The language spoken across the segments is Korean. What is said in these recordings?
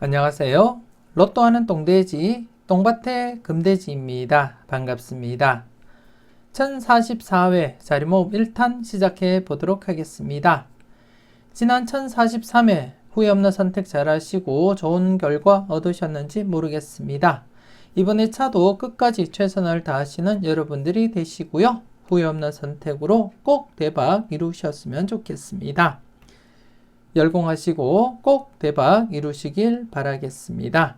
안녕하세요. 로또 하는 똥돼지, 똥밭의 금돼지입니다. 반갑습니다. 1044회 자리모음 1탄 시작해 보도록 하겠습니다. 지난 1043회 후회 없는 선택 잘 하시고 좋은 결과 얻으셨는지 모르겠습니다. 이번에 차도 끝까지 최선을 다하시는 여러분들이 되시고요. 후회 없는 선택으로 꼭 대박 이루셨으면 좋겠습니다. 열공하시고 꼭 대박 이루시길 바라겠습니다.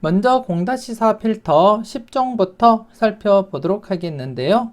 먼저 공다시사 필터 10종부터 살펴보도록 하겠는데요.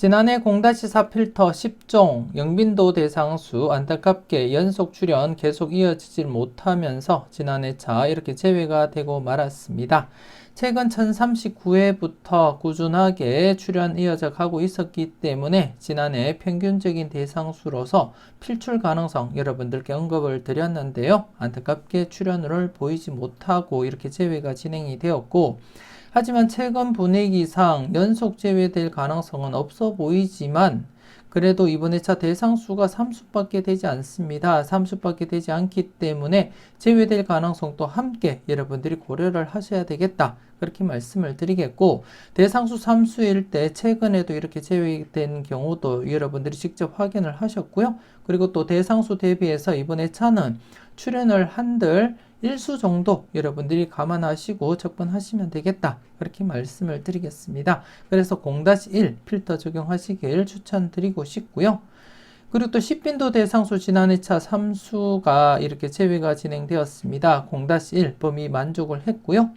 지난해 공다시사 필터 10종 영빈도 대상수 안타깝게 연속 출연 계속 이어지질 못하면서 지난해 차 이렇게 제외가 되고 말았습니다. 최근 1039회부터 꾸준하게 출연 이어져 가고 있었기 때문에 지난해 평균적인 대상수로서 필출 가능성 여러분들께 언급을 드렸는데요. 안타깝게 출연을 보이지 못하고 이렇게 제외가 진행이 되었고 하지만 최근 분위기상 연속 제외될 가능성은 없어 보이지만 그래도 이번에 차 대상수가 3수밖에 되지 않습니다. 3수밖에 되지 않기 때문에 제외될 가능성도 함께 여러분들이 고려를 하셔야 되겠다. 그렇게 말씀을 드리겠고 대상수 3수일 때 최근에도 이렇게 제외된 경우도 여러분들이 직접 확인을 하셨고요. 그리고 또 대상수 대비해서 이번에 차는 출연을 한들 1수 정도 여러분들이 감안하시고 접근하시면 되겠다. 그렇게 말씀을 드리겠습니다. 그래서 0-1 필터 적용하시길 추천드리고 싶고요. 그리고 또 10빈도 대상수 지난해 차 3수가 이렇게 제외가 진행되었습니다. 0-1 범위 만족을 했고요.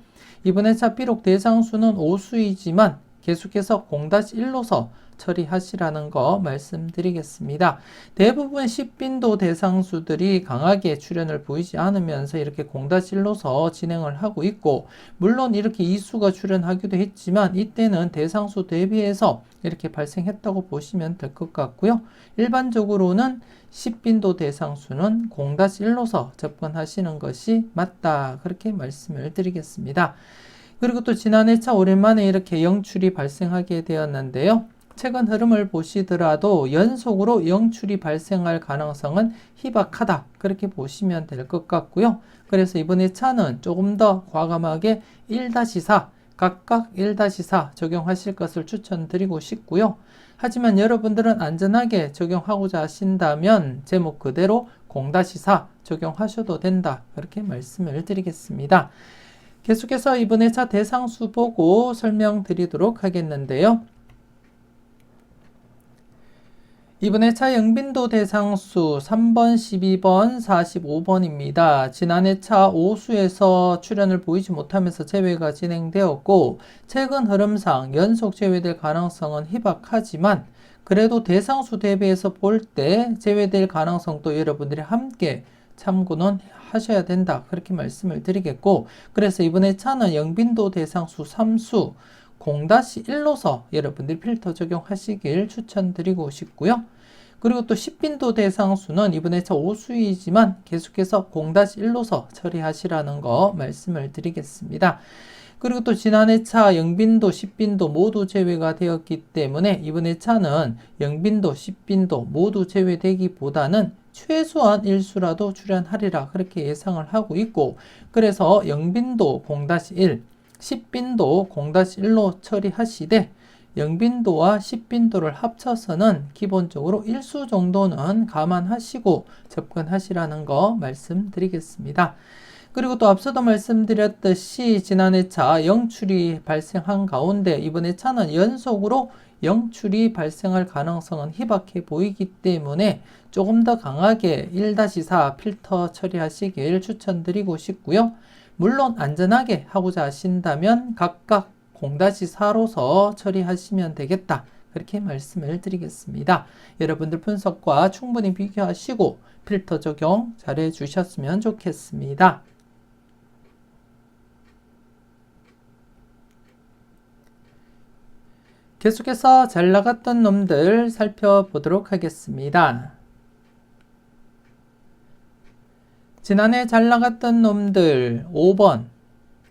이번에 차 비록 대상수는 5수이지만 계속해서 0-1로서 처리하시라는 거 말씀드리겠습니다. 대부분 10빈도 대상수들이 강하게 출현을 보이지 않으면서 이렇게 0-1로서 진행을 하고 있고 물론 이렇게 이수가 출현하기도 했지만 이때는 대상수 대비해서 이렇게 발생했다고 보시면 될 것 같고요. 일반적으로는 10빈도 대상수는 0-1로서 접근하시는 것이 맞다. 그렇게 말씀을 드리겠습니다. 그리고 또 지난해 차 오랜만에 이렇게 영출이 발생하게 되었는데요. 최근 흐름을 보시더라도 연속으로 영출이 발생할 가능성은 희박하다. 그렇게 보시면 될 것 같고요. 그래서 이번에 차는 조금 더 과감하게 1-4 각각 1-4 적용하실 것을 추천드리고 싶고요. 하지만 여러분들은 안전하게 적용하고자 하신다면 제목 그대로 0-4 적용하셔도 된다. 그렇게 말씀을 드리겠습니다. 계속해서 이번에 차 대상수 보고 설명드리도록 하겠는데요. 이번에 차 영빈도 대상수 3번, 12번, 45번입니다. 지난해 차 5수에서 출연을 보이지 못하면서 제외가 진행되었고 최근 흐름상 연속 제외될 가능성은 희박하지만 그래도 대상수 대비해서 볼 때 제외될 가능성도 여러분들이 함께 참고는 하셔야 된다. 그렇게 말씀을 드리겠고 그래서 이번에 차는 영빈도 대상수 3수 0-1로서 여러분들이 필터 적용하시길 추천드리고 싶고요. 그리고 또 10빈도 대상수는 이번에 차 5수이지만 계속해서 0-1로서 처리하시라는 거 말씀을 드리겠습니다. 그리고 또 지난 해 차 영빈도, 10빈도 모두 제외가 되었기 때문에 이번에 차는 영빈도, 10빈도 모두 제외되기보다는 최소한 일수라도 출연하리라 그렇게 예상을 하고 있고 그래서 영빈도 0-1, 10빈도 0-1로 처리하시되 영빈도와 10빈도를 합쳐서는 기본적으로 일수 정도는 감안하시고 접근하시라는 거 말씀드리겠습니다. 그리고 또 앞서도 말씀드렸듯이 지난 해 차 영출이 발생한 가운데 이번에 차는 연속으로 영출이 발생할 가능성은 희박해 보이기 때문에 조금 더 강하게 1-4 필터 처리하시길 추천드리고 싶고요. 물론 안전하게 하고자 하신다면 각각 0-4로서 처리하시면 되겠다. 그렇게 말씀을 드리겠습니다. 여러분들 분석과 충분히 비교하시고 필터 적용 잘 해 주셨으면 좋겠습니다. 계속해서 잘 나갔던 놈들 살펴보도록 하겠습니다. 지난해 잘 나갔던 놈들 5번,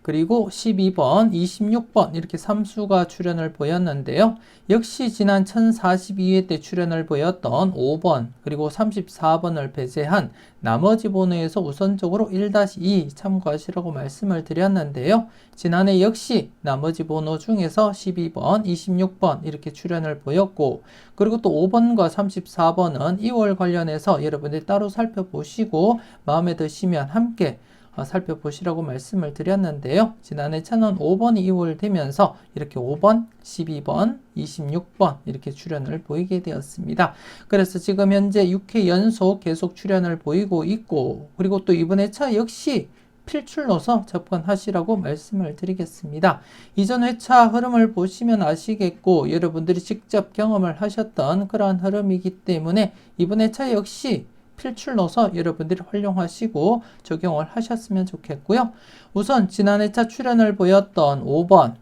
그리고 12번, 26번 이렇게 3수가 출연을 보였는데요. 역시 지난 1042회 때 출연을 보였던 5번 그리고 34번을 배제한 나머지 번호에서 우선적으로 1-2 참고하시라고 말씀을 드렸는데요. 지난해 역시 나머지 번호 중에서 12번, 26번 이렇게 출연을 보였고 그리고 또 5번과 34번은 2월 관련해서 여러분들이 따로 살펴보시고 마음에 드시면 함께 어, 살펴보시라고 말씀을 드렸는데요. 지난해 천원 5번이 2월 되면서 이렇게 5번, 12번, 26번 이렇게 출연을 보이게 되었습니다. 그래서 지금 현재 6회 연속 계속 출연을 보이고 있고 그리고 또 이번 회차 역시 필출로서 접근하시라고 말씀을 드리겠습니다. 이전 회차 흐름을 보시면 아시겠고 여러분들이 직접 경험을 하셨던 그러한 흐름이기 때문에 이번 회차 역시 필출로서 여러분들이 활용하시고 적용을 하셨으면 좋겠고요. 우선 지난 회차 출연을 보였던 5번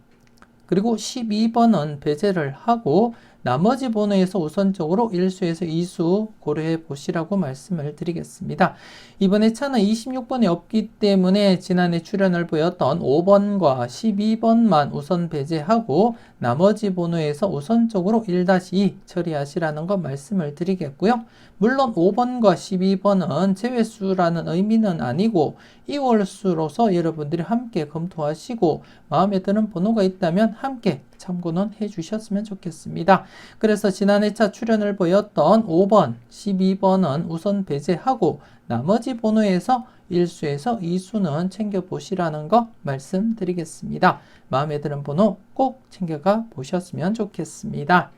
그리고 12번은 배제를 하고 나머지 번호에서 우선적으로 1수에서 2수 고려해 보시라고 말씀을 드리겠습니다. 이번에 차는 26번이 없기 때문에 지난해 출연을 보였던 5번과 12번만 우선 배제하고 나머지 번호에서 우선적으로 1-2 처리하시라는 것 말씀을 드리겠고요. 물론 5번과 12번은 제외수라는 의미는 아니고 2월수로서 여러분들이 함께 검토하시고 마음에 드는 번호가 있다면 함께 참고는 해 주셨으면 좋겠습니다. 그래서 지난 회차 출연을 보였던 5번, 12번은 우선 배제하고 나머지 번호에서 1수에서 2수는 챙겨보시라는 거 말씀드리겠습니다. 마음에 드는 번호 꼭 챙겨가 보셨으면 좋겠습니다.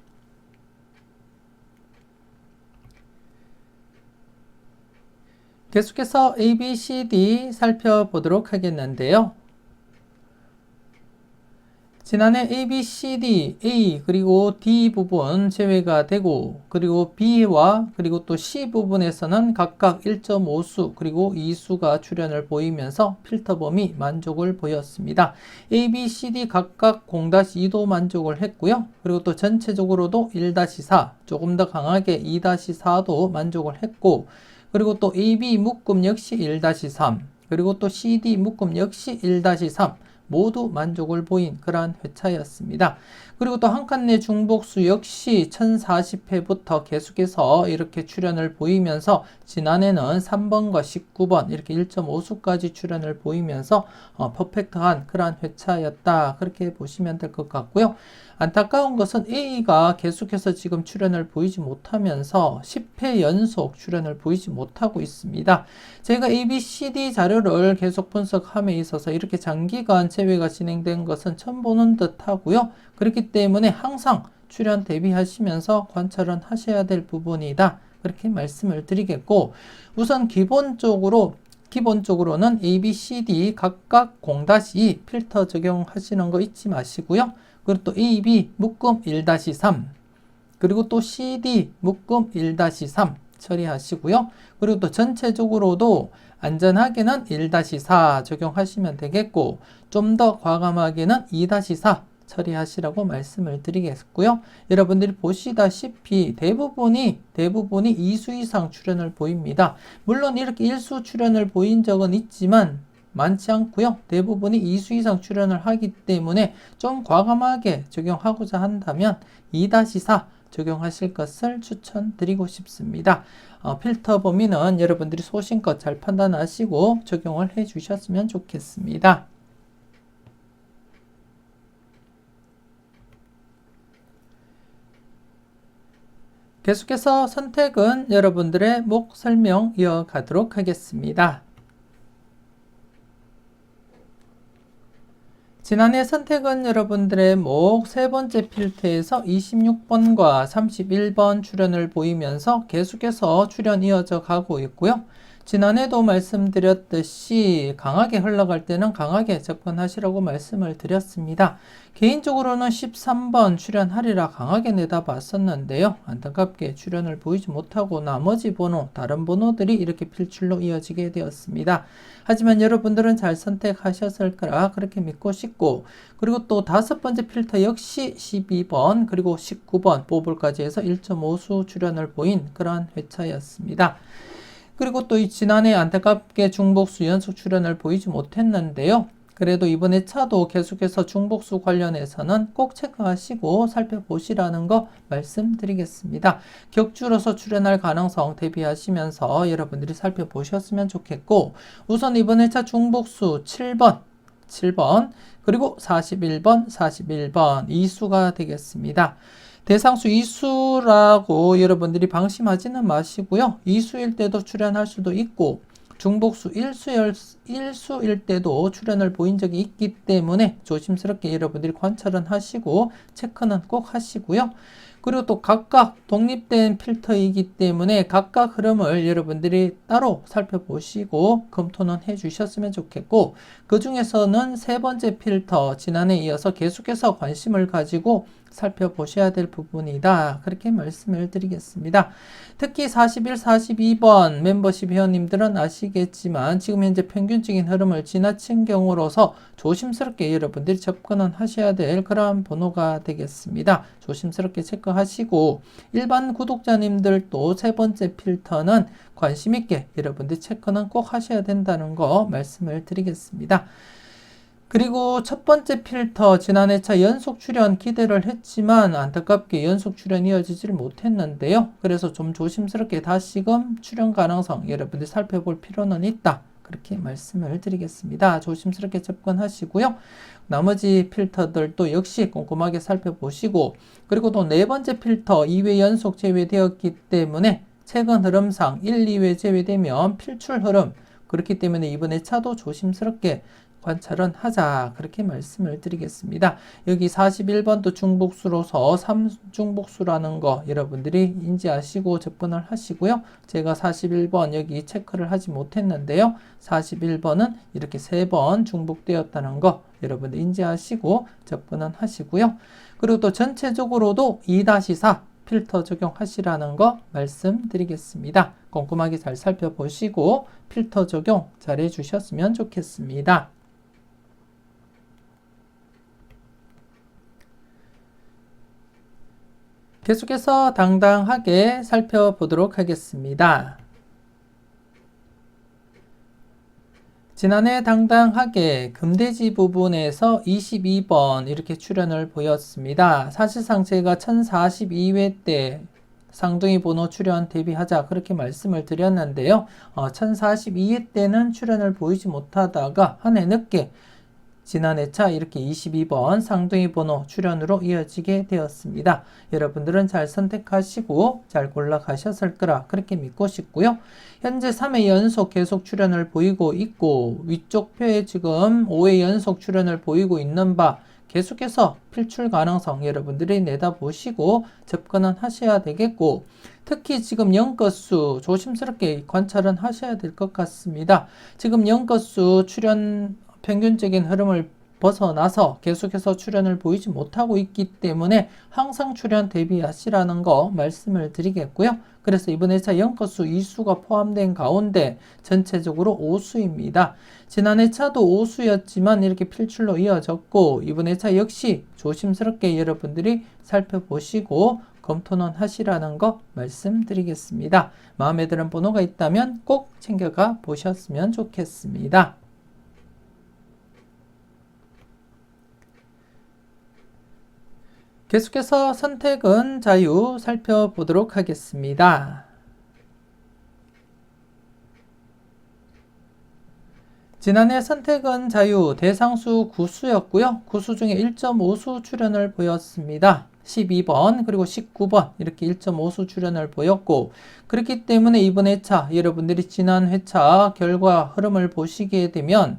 계속해서 A, B, C, D 살펴보도록 하겠는데요. 지난해 A, B, C, D, A 그리고 D 부분 제외가 되고 그리고 B와 그리고 또 C 부분에서는 각각 1.5수 그리고 2수가 출현을 보이면서 필터 범위 만족을 보였습니다. A, B, C, D 각각 0-2도 만족을 했고요. 그리고 또 전체적으로도 1-4 조금 더 강하게 2-4도 만족을 했고 그리고 또 AB 묶음 역시 1-3 그리고 또 CD 묶음 역시 1-3 모두 만족을 보인 그러한 회차였습니다. 그리고 또 한 칸 내 중복수 역시 1040회부터 계속해서 이렇게 출현을 보이면서 지난해는 3번과 19번 이렇게 1.5수까지 출현을 보이면서 어, 퍼펙트한 그러한 회차였다. 그렇게 보시면 될 것 같고요. 안타까운 것은 A가 계속해서 지금 출현을 보이지 못하면서 10회 연속 출현을 보이지 못하고 있습니다. 제가 A, B, C, D 자료를 계속 분석함에 있어서 이렇게 장기간 제외가 진행된 것은 처음 보는 듯 하고요. 그렇기 때문에 항상 출현 대비하시면서 관찰은 하셔야 될 부분이다. 그렇게 말씀을 드리겠고 우선 기본적으로 기본적으로는 A, B, C, D 각각 0-2 필터 적용하시는 거 잊지 마시고요. 그리고 또 A, B 묶음 1-3 그리고 또 CD 묶음 1-3 처리하시고요. 그리고 또 전체적으로도 안전하게는 1-4 적용하시면 되겠고 좀 더 과감하게는 2-4 처리하시라고 말씀을 드리겠고요. 여러분들이 보시다시피 대부분이 대부분이 2수 이상 출현을 보입니다. 물론 이렇게 1수 출현을 보인 적은 있지만 많지 않고요. 대부분이 2수 이상 출연을 하기 때문에 좀 과감하게 적용하고자 한다면 2-4 적용하실 것을 추천드리고 싶습니다. 어, 필터 범위는 여러분들이 소신껏 잘 판단하시고 적용을 해 주셨으면 좋겠습니다. 계속해서 선택은 여러분들의 목 설명 이어가도록 하겠습니다. 지난해 선택은 여러분들의 목 세 번째 필터에서 26번과 31번 출연을 보이면서 계속해서 출연 이어져 가고 있고요. 지난해도 말씀드렸듯이 강하게 흘러갈 때는 강하게 접근하시라고 말씀을 드렸습니다. 개인적으로는 13번 출연하리라 강하게 내다봤었는데요. 안타깝게 출연을 보이지 못하고 나머지 번호, 다른 번호들이 이렇게 필출로 이어지게 되었습니다. 하지만 여러분들은 잘 선택하셨을 거라 그렇게 믿고 싶고 그리고 또 다섯 번째 필터 역시 12번 그리고 19번 보불까지 해서 1.5수 출연을 보인 그러한 회차였습니다. 그리고 또 이 지난해 안타깝게 중복수 연속 출연을 보이지 못했는데요. 그래도 이번에 차도 계속해서 중복수 관련해서는 꼭 체크하시고 살펴보시라는 거 말씀드리겠습니다. 격주로서 출현할 가능성 대비하시면서 여러분들이 살펴보셨으면 좋겠고 우선 이번에 차 중복수 7번 7번 그리고 41번 41번 이 수가 되겠습니다. 대상수 이수라고 여러분들이 방심하지는 마시고요. 이수일 때도 출연할 수도 있고 중복수 일수일, 일수일 때도 출연을 보인 적이 있기 때문에 조심스럽게 여러분들이 관찰은 하시고 체크는 꼭 하시고요. 그리고 또 각각 독립된 필터이기 때문에 각각 흐름을 여러분들이 따로 살펴보시고 검토는 해 주셨으면 좋겠고 그 중에서는 세 번째 필터 지난해 이어서 계속해서 관심을 가지고 살펴보셔야 될 부분이다. 그렇게 말씀을 드리겠습니다. 특히 41, 42번 멤버십 회원님들은 아시겠지만 지금 현재 평균적인 흐름을 지나친 경우로서 조심스럽게 여러분들이 접근은 하셔야 될 그러한 번호가 되겠습니다. 조심스럽게 체크하시고 일반 구독자님들도 세 번째 필터는 관심 있게 여러분들 체크는 꼭 하셔야 된다는 거 말씀을 드리겠습니다. 그리고 첫 번째 필터 지난 해 차 연속 출연 기대를 했지만 안타깝게 연속 출연 이어지질 못했는데요. 그래서 좀 조심스럽게 다시금 출연 가능성 여러분들 살펴볼 필요는 있다. 그렇게 말씀을 드리겠습니다. 조심스럽게 접근하시고요. 나머지 필터들도 역시 꼼꼼하게 살펴보시고 그리고 또 네 번째 필터 2회 연속 제외되었기 때문에 최근 흐름상 1, 2회 제외되면 필출 흐름 그렇기 때문에 이번에 차도 조심스럽게 관찰은 하자. 그렇게 말씀을 드리겠습니다. 여기 41번도 중복수로서 3중복수라는 거 여러분들이 인지하시고 접근을 하시고요. 제가 41번 여기 체크를 하지 못했는데요. 41번은 이렇게 3번 중복되었다는 거 여러분들 인지하시고 접근은 하시고요. 그리고 또 전체적으로도 2-4 필터 적용하시라는 거 말씀드리겠습니다. 꼼꼼하게 잘 살펴보시고 필터 적용 잘 해주셨으면 좋겠습니다. 계속해서 당당하게 살펴보도록 하겠습니다. 지난해 당당하게 금대지 부분에서 22번 이렇게 출연을 보였습니다. 사실상 제가 1042회 때 쌍둥이 번호 출연 대비하자 그렇게 말씀을 드렸는데요. 어, 1042회 때는 출연을 보이지 못하다가 한 해 늦게 지난해 차 이렇게 22번 쌍둥이 번호 출연으로 이어지게 되었습니다. 여러분들은 잘 선택하시고 잘 골라가셨을 거라 그렇게 믿고 싶고요. 현재 3회 연속 계속 출연을 보이고 있고 위쪽 표에 지금 5회 연속 출연을 보이고 있는 바 계속해서 필출 가능성 여러분들이 내다보시고 접근은 하셔야 되겠고 특히 지금 연것수 조심스럽게 관찰은 하셔야 될 것 같습니다. 지금 연것수 출연 평균적인 흐름을 벗어나서 계속해서 출연을 보이지 못하고 있기 때문에 항상 출연 대비하시라는 거 말씀을 드리겠고요. 그래서 이번 회차 연컷수 2수가 포함된 가운데 전체적으로 5수입니다. 지난 회차도 5수였지만 이렇게 필출로 이어졌고 이번 회차 역시 조심스럽게 여러분들이 살펴보시고 검토는 하시라는 거 말씀드리겠습니다. 마음에 드는 번호가 있다면 꼭 챙겨가 보셨으면 좋겠습니다. 계속해서 선택은 자유 살펴보도록 하겠습니다. 지난해 선택은 자유 대상수 9수였고요. 9수 중에 1.5수 출연을 보였습니다. 12번 그리고 19번 이렇게 1.5수 출연을 보였고 그렇기 때문에 이번 회차 여러분들이 지난 회차 결과 흐름을 보시게 되면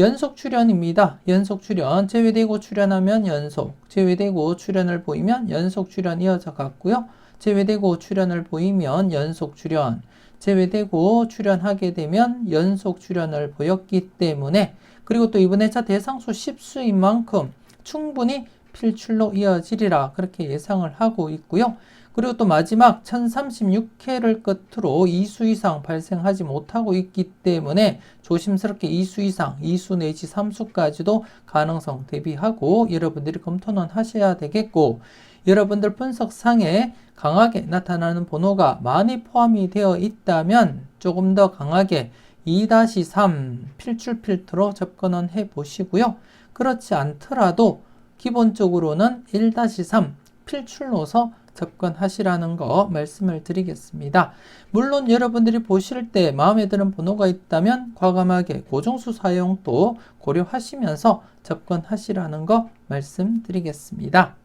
연속 출연입니다. 연속 출연 제외되고 출연하면 연속 제외되고 출연을 보이면 연속 출연 이어져 갔고요. 제외되고 출연을 보이면 연속 출연 제외되고 출연하게 되면 연속 출연을 보였기 때문에 그리고 또 이번 회차 대상수 10수인 만큼 충분히 필출로 이어지리라 그렇게 예상을 하고 있고요. 그리고 또 마지막 1036회를 끝으로 2수 이상 발생하지 못하고 있기 때문에 조심스럽게 2수 이상, 2수 내지 3수까지도 가능성 대비하고 여러분들이 검토는 하셔야 되겠고 여러분들 분석상에 강하게 나타나는 번호가 많이 포함이 되어 있다면 조금 더 강하게 2-3 필출 필터로 접근은 해 보시고요. 그렇지 않더라도 기본적으로는 1-3 필출로서 접근하시라는 거 말씀을 드리겠습니다. 물론 여러분들이 보실 때 마음에 드는 번호가 있다면 과감하게 고정수 사용도 고려하시면서 접근하시라는 거 말씀드리겠습니다.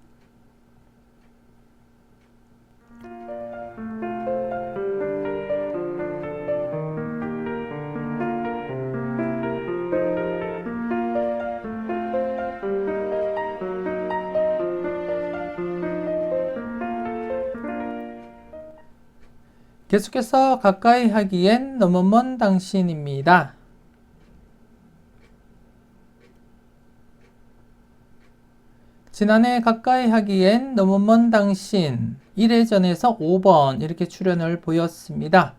계속해서 가까이 하기엔 너무 먼 당신입니다. 지난해 가까이 하기엔 너무 먼 당신 1회전에서 5번 이렇게 출연을 보였습니다.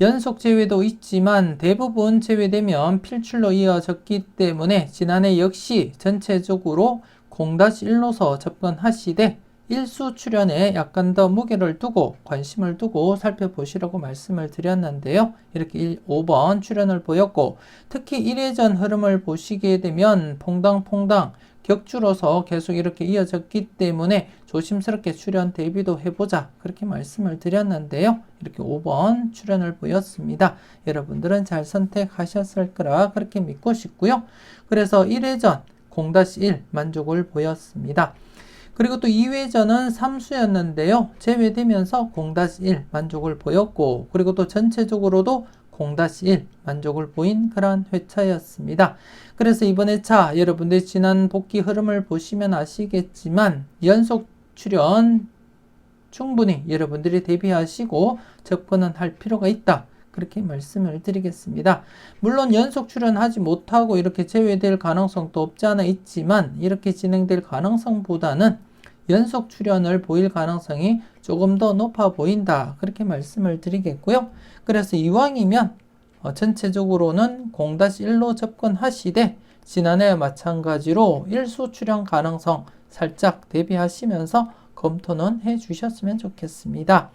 연속 제외도 있지만 대부분 제외되면 필출로 이어졌기 때문에 지난해 역시 전체적으로 0-1로서 접근하시되 일수 출연에 약간 더 무게를 두고 관심을 두고 살펴보시라고 말씀을 드렸는데요. 이렇게 1, 5번 출연을 보였고 특히 1회전 흐름을 보시게 되면 퐁당퐁당 격주로서 계속 이렇게 이어졌기 때문에 조심스럽게 출연 대비도 해보자 그렇게 말씀을 드렸는데요. 이렇게 5번 출연을 보였습니다. 여러분들은 잘 선택하셨을 거라 그렇게 믿고 싶고요. 그래서 1회전 0-1 만족을 보였습니다. 그리고 또 2회전은 3수였는데요. 제외되면서 0-1 만족을 보였고 그리고 또 전체적으로도 0-1 만족을 보인 그러한 회차였습니다. 그래서 이번 회차 여러분들 지난 복귀 흐름을 보시면 아시겠지만 연속 출연 충분히 여러분들이 대비하시고 접근은 할 필요가 있다. 그렇게 말씀을 드리겠습니다. 물론 연속 출연하지 못하고 이렇게 제외될 가능성도 없지 않아 있지만 이렇게 진행될 가능성보다는 연속 출연을 보일 가능성이 조금 더 높아 보인다. 그렇게 말씀을 드리겠고요. 그래서 이왕이면 어, 전체적으로는 0-1로 접근하시되 지난해와 마찬가지로 일수 출연 가능성 살짝 대비하시면서 검토는 해 주셨으면 좋겠습니다.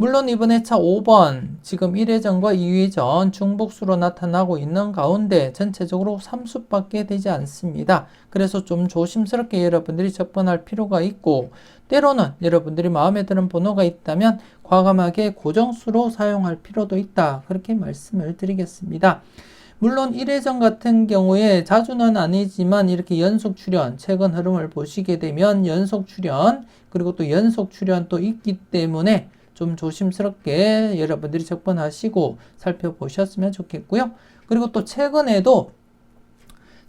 물론 이번 회차 5번 지금 1회전과 2회전 중복수로 나타나고 있는 가운데 전체적으로 3수밖에 되지 않습니다. 그래서 좀 조심스럽게 여러분들이 접근할 필요가 있고 때로는 여러분들이 마음에 드는 번호가 있다면 과감하게 고정수로 사용할 필요도 있다. 그렇게 말씀을 드리겠습니다. 물론 1회전 같은 경우에 자주는 아니지만 이렇게 연속 출연, 최근 흐름을 보시게 되면 연속 출연, 그리고 또 연속 출연 또 있기 때문에 좀 조심스럽게 여러분들이 접근하시고 살펴보셨으면 좋겠고요. 그리고 또 최근에도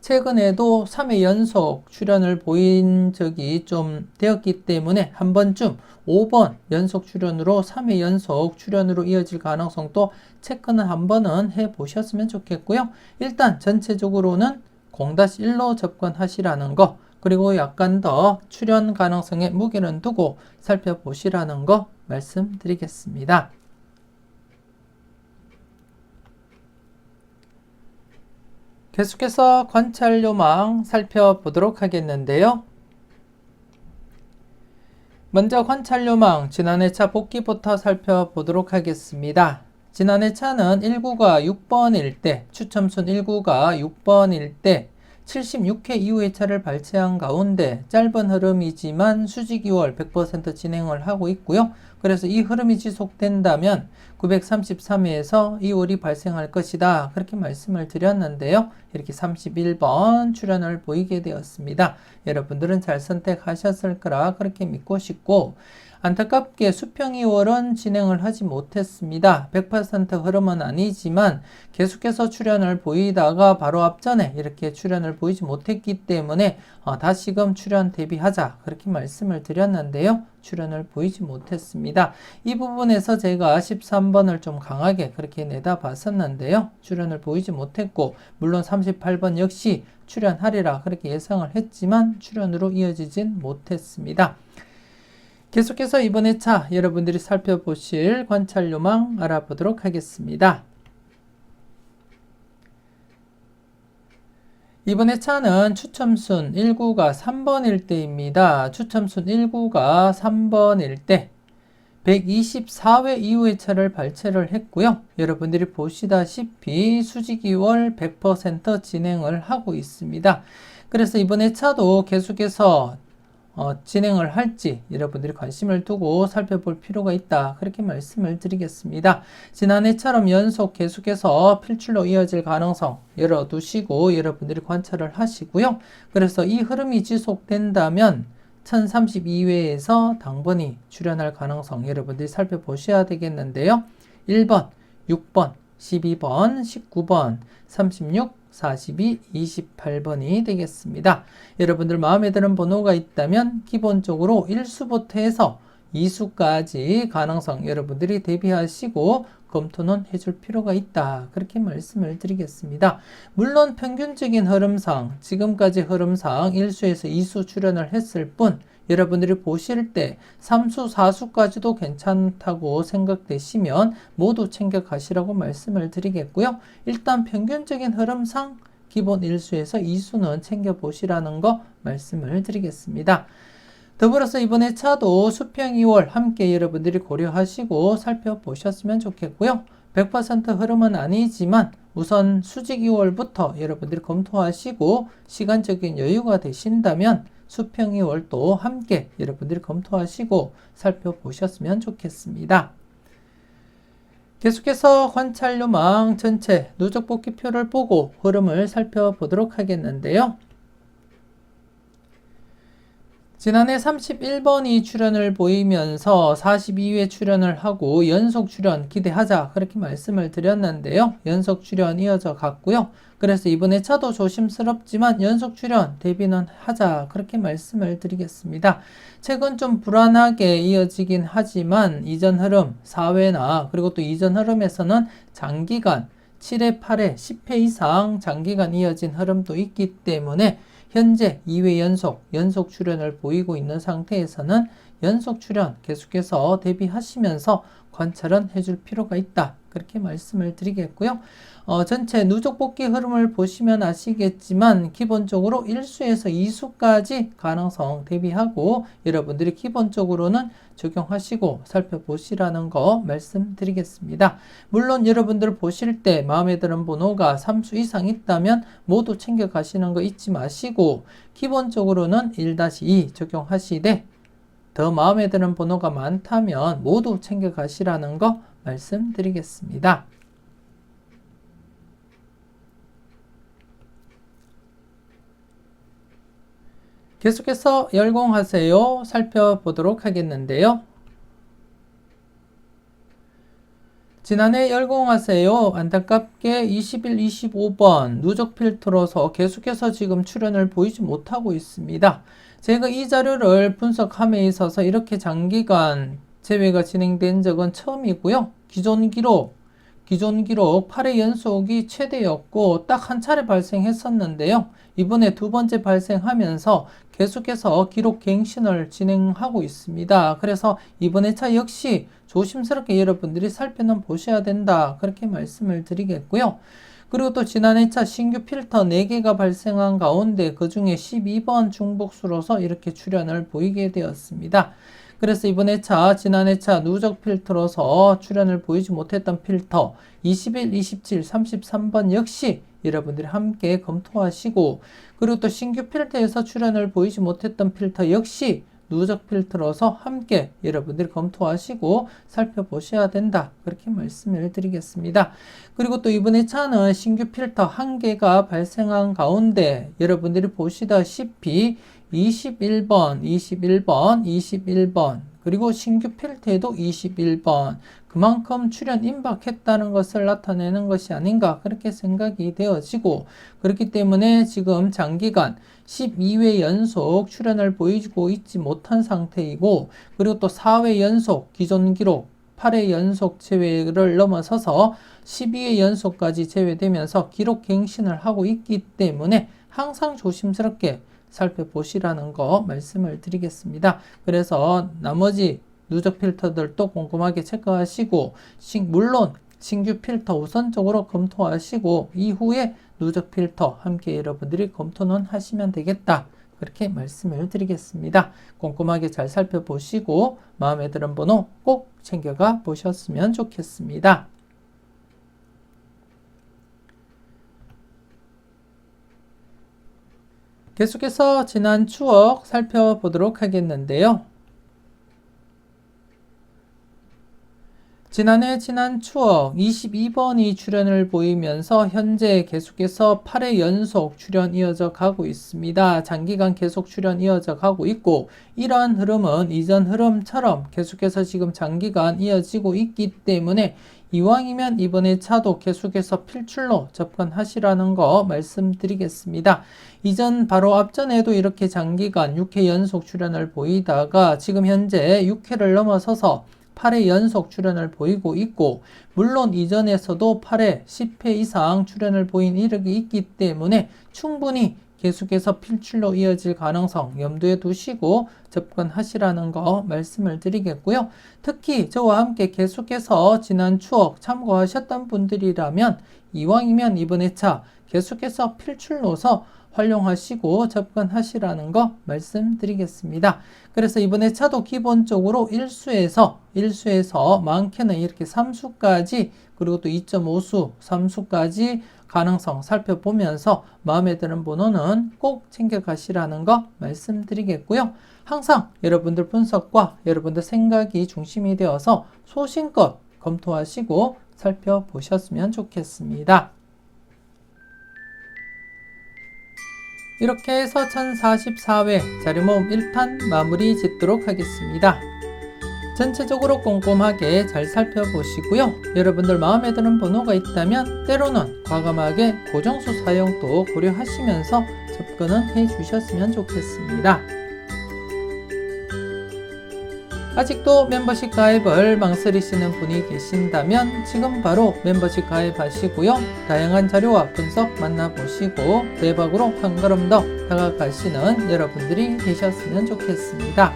최근에도 3회 연속 출연을 보인 적이 좀 되었기 때문에 한 번쯤 5번 연속 출연으로 3회 연속 출연으로 이어질 가능성도 체크는 한 번은 해 보셨으면 좋겠고요. 일단 전체적으로는 0-1로 접근하시라는 거 그리고 약간 더 출연 가능성에 무게는 두고 살펴보시라는 거 말씀드리겠습니다. 계속해서 관찰 요망 살펴보도록 하겠는데요. 먼저 관찰 요망 지난해 차 복귀부터 살펴보도록 하겠습니다. 지난해 차는 1구가 6번일 때, 추첨순 1구가 6번일 때 76회 이후의 차를 발췌한 가운데 짧은 흐름이지만 수직 2월 100% 진행을 하고 있고요. 그래서 이 흐름이 지속된다면 933회에서 2월이 발생할 것이다. 그렇게 말씀을 드렸는데요. 이렇게 31번 출연을 보이게 되었습니다. 여러분들은 잘 선택하셨을 거라 그렇게 믿고 싶고 안타깝게 수평 2월은 진행을 하지 못했습니다. 100% 흐름은 아니지만 계속해서 출연을 보이다가 바로 앞전에 이렇게 출연을 보이지 못했기 때문에 어, 다시금 출연 대비하자 그렇게 말씀을 드렸는데요. 출연을 보이지 못했습니다. 이 부분에서 제가 13번을 좀 강하게 그렇게 내다 봤었는데요. 출연을 보이지 못했고 물론 38번 역시 출연하리라 그렇게 예상을 했지만 출연으로 이어지진 못했습니다. 계속해서 이번 회차 여러분들이 살펴보실 관찰 요망 알아보도록 하겠습니다. 이번 회차는 추첨순 1구가 3번일 때입니다. 추첨순 1구가 3번일 때 124회 이후의 차를 발췌를 했고요. 여러분들이 보시다시피 수직 2월 100% 진행을 하고 있습니다. 그래서 이번에 차도 계속해서 어, 진행을 할지 여러분들이 관심을 두고 살펴볼 필요가 있다. 그렇게 말씀을 드리겠습니다. 지난해처럼 연속 계속해서 필출로 이어질 가능성 열어두시고 여러분들이 관찰을 하시고요. 그래서 이 흐름이 지속된다면 1032회에서 당번이 출연할 가능성 여러분들이 살펴보셔야 되겠는데요. 1번, 6번, 12번, 19번, 36, 42, 28번이 되겠습니다. 여러분들 마음에 드는 번호가 있다면 기본적으로 1수부터 해서 2수까지 가능성 여러분들이 대비하시고 검토는 해줄 필요가 있다. 그렇게 말씀을 드리겠습니다. 물론 평균적인 흐름상, 지금까지 흐름상 1수에서 2수 출연을 했을 뿐, 여러분들이 보실 때 3수, 4수까지도 괜찮다고 생각되시면 모두 챙겨 가시라고 말씀을 드리겠고요. 일단 평균적인 흐름상 기본 1수에서 2수는 챙겨 보시라는 거 말씀을 드리겠습니다. 더불어서 이번에 차도 수평 2월 함께 여러분들이 고려하시고 살펴보셨으면 좋겠고요. 100% 흐름은 아니지만 우선 수직 2월부터 여러분들이 검토하시고 시간적인 여유가 되신다면 수평 2월도 함께 여러분들이 검토하시고 살펴보셨으면 좋겠습니다. 계속해서 관찰요망 전체 누적 복귀표를 보고 흐름을 살펴보도록 하겠는데요. 지난해 31번이 출연을 보이면서 42회 출연을 하고 연속 출연 기대하자 그렇게 말씀을 드렸는데요. 연속 출연 이어져 갔고요. 그래서 이번에 차도 조심스럽지만 연속 출연 대비는 하자 그렇게 말씀을 드리겠습니다. 최근 좀 불안하게 이어지긴 하지만 이전 흐름 4회나 그리고 또 이전 흐름에서는 장기간 7회, 8회, 10회 이상 장기간 이어진 흐름도 있기 때문에 현재 2회 연속, 연속 출연을 보이고 있는 상태에서는 연속 출연 계속해서 대비하시면서 관찰은 해줄 필요가 있다. 그렇게 말씀을 드리겠고요. 어, 전체 누적 복귀 흐름을 보시면 아시겠지만 기본적으로 1수에서 2수까지 가능성 대비하고 여러분들이 기본적으로는 적용하시고 살펴보시라는 거 말씀드리겠습니다. 물론 여러분들 보실 때 마음에 드는 번호가 3수 이상 있다면 모두 챙겨 가시는 거 잊지 마시고 기본적으로는 1-2 적용하시되 더 마음에 드는 번호가 많다면 모두 챙겨 가시라는 거 말씀드리겠습니다. 계속해서 열공하세요 살펴보도록 하겠는데요. 지난해 열공하세요. 안타깝게 21, 25번 누적 필터로서 계속해서 지금 출연을 보이지 못하고 있습니다. 제가 이 자료를 분석함에 있어서 이렇게 장기간 제외가 진행된 적은 처음이고요. 기존 기록, 기존 기록 8회 연속이 최대였고 딱 한 차례 발생했었는데요. 이번에 두 번째 발생하면서 계속해서 기록 갱신을 진행하고 있습니다. 그래서 이번에 차 역시 조심스럽게 여러분들이 살펴는 보셔야 된다. 그렇게 말씀을 드리겠고요. 그리고 또 지난해 차 신규 필터 4개가 발생한 가운데 그 중에 12번 중복수로서 이렇게 출현을 보이게 되었습니다. 그래서 이번에 차, 지난해 차 누적 필터로서 출현을 보이지 못했던 필터 21, 27, 33번 역시 여러분들이 함께 검토하시고 그리고 또 신규 필터에서 출현을 보이지 못했던 필터 역시 누적 필터로서 함께 여러분들이 검토하시고 살펴보셔야 된다. 그렇게 말씀을 드리겠습니다. 그리고 또 이번에 차는 신규 필터 한 개가 발생한 가운데 여러분들이 보시다시피 21번, 21번, 21번, 그리고 신규 필터에도 21번. 그만큼 출연 임박했다는 것을 나타내는 것이 아닌가 그렇게 생각이 되어지고 그렇기 때문에 지금 장기간 12회 연속 출연을 보이고 있지 못한 상태이고 그리고 또 4회 연속 기존 기록 8회 연속 제외를 넘어서서 12회 연속까지 제외되면서 기록 갱신을 하고 있기 때문에 항상 조심스럽게 살펴보시라는 거 말씀을 드리겠습니다. 그래서 나머지 누적 필터들도 꼼꼼하게 체크하시고 물론 신규 필터 우선적으로 검토하시고 이후에 누적 필터 함께 여러분들이 검토는 하시면 되겠다. 그렇게 말씀을 드리겠습니다. 꼼꼼하게 잘 살펴보시고 마음에 드는 번호 꼭 챙겨가 보셨으면 좋겠습니다. 계속해서 지난 추억 살펴보도록 하겠는데요. 지난해 지난 추억 22번이 출연을 보이면서 현재 계속해서 8회 연속 출연 이어져 가고 있습니다. 장기간 계속 출연 이어져 가고 있고 이러한 흐름은 이전 흐름처럼 계속해서 지금 장기간 이어지고 있기 때문에 이왕이면 이번에 차도 계속해서 필출로 접근하시라는 거 말씀드리겠습니다. 이전 바로 앞전에도 이렇게 장기간 6회 연속 출연을 보이다가 지금 현재 6회를 넘어서서 8회 연속 출연을 보이고 있고 물론 이전에서도 8회 10회 이상 출연을 보인 이력이 있기 때문에 충분히 계속해서 필출로 이어질 가능성 염두에 두시고 접근하시라는 거 말씀을 드리겠고요. 특히 저와 함께 계속해서 지난 추억 참고하셨던 분들이라면 이왕이면 이번에 차 계속해서 필출로서 활용하시고 접근하시라는 거 말씀드리겠습니다. 그래서 이번에 차도 기본적으로 1수에서 1수에서 많게는 이렇게 3수까지 그리고 또 2.5수, 3수까지 가능성 살펴보면서 마음에 드는 번호는 꼭 챙겨가시라는 거 말씀드리겠고요. 항상 여러분들 분석과 여러분들 생각이 중심이 되어서 소신껏 검토하시고 살펴보셨으면 좋겠습니다. 이렇게 해서 1044회 자료 모음 1탄 마무리 짓도록 하겠습니다. 전체적으로 꼼꼼하게 잘 살펴보시고요. 여러분들 마음에 드는 번호가 있다면 때로는 과감하게 고정수 사용도 고려하시면서 접근은 해 주셨으면 좋겠습니다. 아직도 멤버십 가입을 망설이시는 분이 계신다면 지금 바로 멤버십 가입하시고요. 다양한 자료와 분석 만나보시고 대박으로 한 걸음 더 다가가시는 여러분들이 되셨으면 좋겠습니다.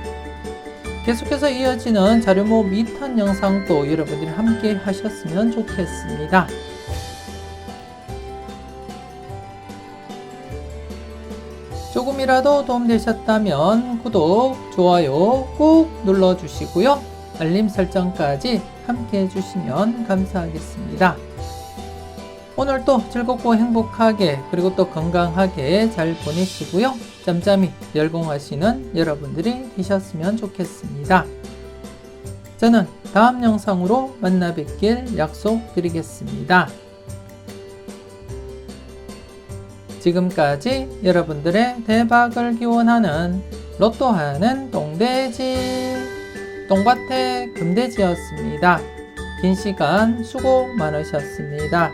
계속해서 이어지는 자료 모음 2탄 영상도 여러분들이 함께 하셨으면 좋겠습니다. 조금이라도 도움되셨다면 구독, 좋아요 꾹 눌러주시고요. 알림 설정까지 함께 해주시면 감사하겠습니다. 오늘도 즐겁고 행복하게 그리고 또 건강하게 잘 보내시고요. 짬짬이 열공하시는 여러분들이 되셨으면 좋겠습니다. 저는 다음 영상으로 만나 뵙길 약속드리겠습니다. 지금까지 여러분들의 대박을 기원하는 로또 하는 똥돼지 똥밭의 금돼지였습니다. 긴 시간 수고 많으셨습니다.